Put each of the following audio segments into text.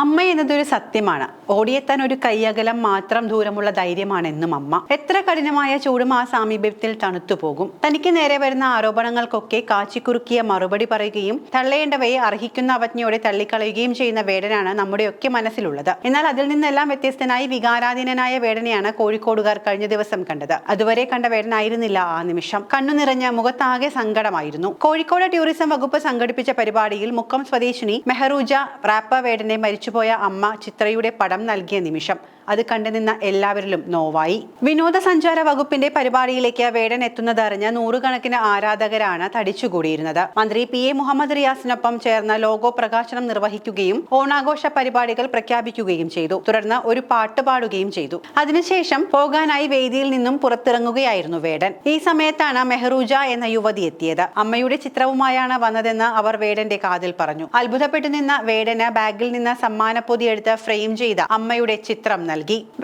അമ്മ എന്നതൊരു സത്യമാണ്. ഓടിയെത്താൻ ഒരു കൈയകലം മാത്രം ദൂരമുള്ള ധൈര്യമാണെന്നും അമ്മ. എത്ര കഠിനമായ ചൂടും ആ സാമീപ്യത്തിൽ തണുത്തു പോകും. തനിക്ക് നേരെ വരുന്ന ആരോപണങ്ങൾക്കൊക്കെ കാച്ചിക്കുറുക്കിയ മറുപടി പറയുകയും തള്ളേണ്ടവയെ അർഹിക്കുന്ന അവജ്ഞയോടെ തള്ളിക്കളയുകയും ചെയ്യുന്ന വേടനാണ് നമ്മുടെയൊക്കെ മനസ്സിലുള്ളത്. എന്നാൽ അതിൽ നിന്നെല്ലാം വ്യത്യസ്തനായി വികാരാധീനനായ വേടനെയാണ് കോഴിക്കോടുകാർ കഴിഞ്ഞ ദിവസം കണ്ടത്. അതുവരെ കണ്ട വേടനായിരുന്നില്ല ആ നിമിഷം. കണ്ണു നിറഞ്ഞ മുഖത്താകെ സങ്കടമായിരുന്നു. കോഴിക്കോട് ടൂറിസം വകുപ്പ് സംഘടിപ്പിച്ച പരിപാടിയിൽ മുക്കം സ്വദേശിനി മെഹറൂജ റാപ്പ വേടനെ മരിച്ചുപോയ അമ്മ ചിത്രയുടെ പടം നൽകിയ നിമിഷം അത് കണ്ടുനിന്ന എല്ലാവരിലും നോവായി. വിനോദസഞ്ചാര വകുപ്പിന്റെ പരിപാടിയിലേക്ക് വേടൻ എത്തുന്നതറിഞ്ഞ നൂറുകണക്കിന് ആരാധകരാണ് തടിച്ചുകൂടിയിരുന്നത്. മന്ത്രി പി എ മുഹമ്മദ് റിയാസിനൊപ്പം ചേർന്ന് ലോഗോ പ്രകാശനം നിർവഹിക്കുകയും ഓണാഘോഷ പരിപാടികൾ പ്രഖ്യാപിക്കുകയും ചെയ്തു. തുടർന്ന് ഒരു പാട്ട് പാടുകയും ചെയ്തു. അതിനുശേഷം പോകാനായി വേദിയിൽ നിന്നും പുറത്തിറങ്ങുകയായിരുന്നു വേടൻ. ഈ സമയത്താണ് മെഹറൂജ എന്ന യുവതി എത്തിയത്. അമ്മയുടെ ചിത്രവുമായാണ് വന്നതെന്ന് അവർ വേടന്റെ കാതിൽ പറഞ്ഞു. അത്ഭുതപ്പെട്ടു നിന്ന വേടന് ബാഗിൽ നിന്ന് സമ്മാനപ്പൊതി എടുത്ത് ഫ്രെയിം ചെയ്ത അമ്മയുടെ ചിത്രം നൽകി.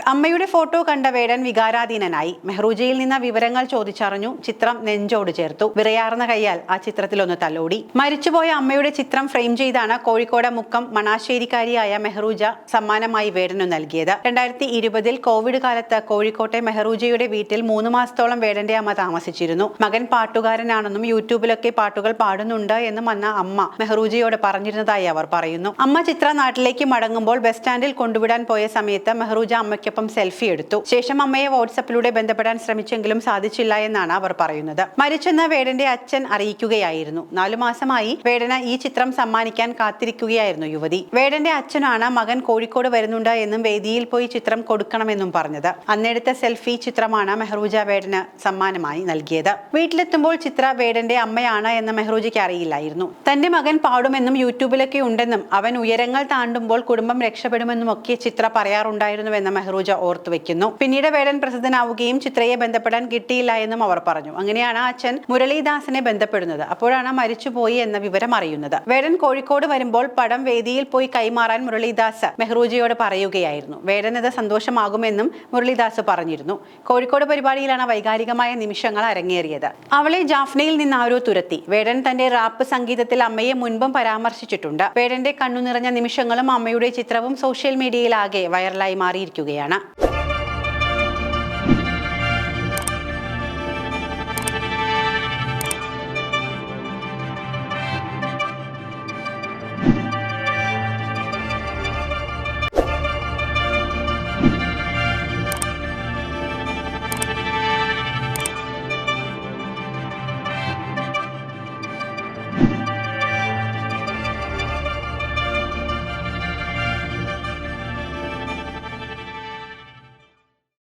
അമ്മയുടെ ഫോട്ടോ കണ്ട വേടൻ വികാരാധീനനായി. മെഹ്റൂജയിൽ നിന്ന് വിവരങ്ങൾ ചോദിച്ചറിഞ്ഞു ചിത്രം നെഞ്ചോട് ചേർത്തു. വിറയാർന്ന കൈയാൽ ആ ചിത്രത്തിൽ ഒന്ന് തലോടി. മരിച്ചുപോയ അമ്മയുടെ ചിത്രം ഫ്രെയിം ചെയ്താണ് കോഴിക്കോട് മുക്കം മണാശ്ശേരിക്കാരിയായ മെഹ്റൂജ സമ്മാനമായി വേടനു നൽകിയത്. രണ്ടായിരത്തി ഇരുപതിൽ കോവിഡ് കാലത്ത് കോഴിക്കോട്ടെ മെഹ്റൂജയുടെ വീട്ടിൽ മൂന്ന് മാസത്തോളം വേടന്റെ അമ്മ താമസിച്ചിരുന്നു. മകൻ പാട്ടുകാരനാണെന്നും യൂട്യൂബിലൊക്കെ പാട്ടുകൾ പാടുന്നുണ്ട് എന്നും അന്ന അമ്മ മെഹ്റൂജയോട് പറഞ്ഞിരുന്നതായി അവർ പറയുന്നു. അമ്മ ചിത്ര നാട്ടിലേക്ക് മടങ്ങുമ്പോൾ ബസ് സ്റ്റാൻഡിൽ കൊണ്ടുവിടാൻ പോയ സമയത്ത് മെഹ്റൂജ അമ്മയ്ക്കൊപ്പം സെൽഫി എടുത്തു. ശേഷം അമ്മയെ വാട്സപ്പിലൂടെ ബന്ധപ്പെടാൻ ശ്രമിച്ചെങ്കിലും സാധിച്ചില്ല എന്നാണ് അവർ പറയുന്നത്. മരിച്ചെന്ന് വേടന്റെ അച്ഛൻ അറിയിക്കുകയായിരുന്നു. നാലു മാസമായി വേടന ഈ ചിത്രം സമ്മാനിക്കാൻ കാത്തിരിക്കുകയായിരുന്നു യുവതി. വേടന്റെ അച്ഛനാണ് മകൻ കോഴിക്കോട് വരുന്നുണ്ട് എന്നും വേദിയിൽ പോയി ചിത്രം കൊടുക്കണമെന്നും പറഞ്ഞത്. അന്നെടുത്ത സെൽഫി ചിത്രമാണ് മെഹ്റൂജ വേടന് സമ്മാനമായി നൽകിയത്. വീട്ടിലെത്തുമ്പോൾ ചിത്ര വേടന്റെ അമ്മയാണ് എന്ന് മെഹ്റൂജയ്ക്ക് അറിയില്ലായിരുന്നു. തന്റെ മകൻ പാടുമെന്നും യൂട്യൂബിലൊക്കെ ഉണ്ടെന്നും അവൻ ഉയരങ്ങൾ താണ്ടുമ്പോൾ കുടുംബം രക്ഷപ്പെടുമെന്നും ഒക്കെ ചിത്ര പറയാറുണ്ടായിരുന്നുവെന്ന് മെഹ്റൂജ ഓർത്തു വെക്കുന്നു. പിന്നീട് വേടൻ പ്രസിദ്ധനാവുകയും ചിത്രയെ ബന്ധപ്പെടാൻ കിട്ടിയില്ല എന്നും അവർ പറഞ്ഞു. അങ്ങനെയാണ് അച്ഛൻ മുരളീദാസിനെ ബന്ധപ്പെടുന്നത്. അപ്പോഴാണ് മരിച്ചുപോയി എന്ന വിവരം അറിയുന്നത്. വേടൻ കോഴിക്കോട് വരുമ്പോൾ പടം വേദിയിൽ പോയി കൈമാറാൻ മുരളീദാസ് മെഹ്റൂജയോട് പറയുകയായിരുന്നു. വേടൻ ഇത് സന്തോഷമാകുമെന്നും മുരളീദാസ് പറഞ്ഞിരുന്നു. കോഴിക്കോട് പരിപാടിയിലാണ് വൈകാരികമായ നിമിഷങ്ങൾ അരങ്ങേറിയത്. അവളെ ജാഫ്നയിൽ നിന്ന് ആരോ തുരത്തി. വേടൻ തന്റെ റാപ്പ് സംഗീതത്തിൽ അമ്മയെ മുൻപും പരാമർശിച്ചിട്ടുണ്ട്. വേടന്റെ കണ്ണു നിറഞ്ഞ നിമിഷങ്ങളും അമ്മയുടെ ചിത്രവും സോഷ്യൽ മീഡിയയിലാകെ വൈറലായി വൈറലായി മാറിയിരിക്കുകയാണ്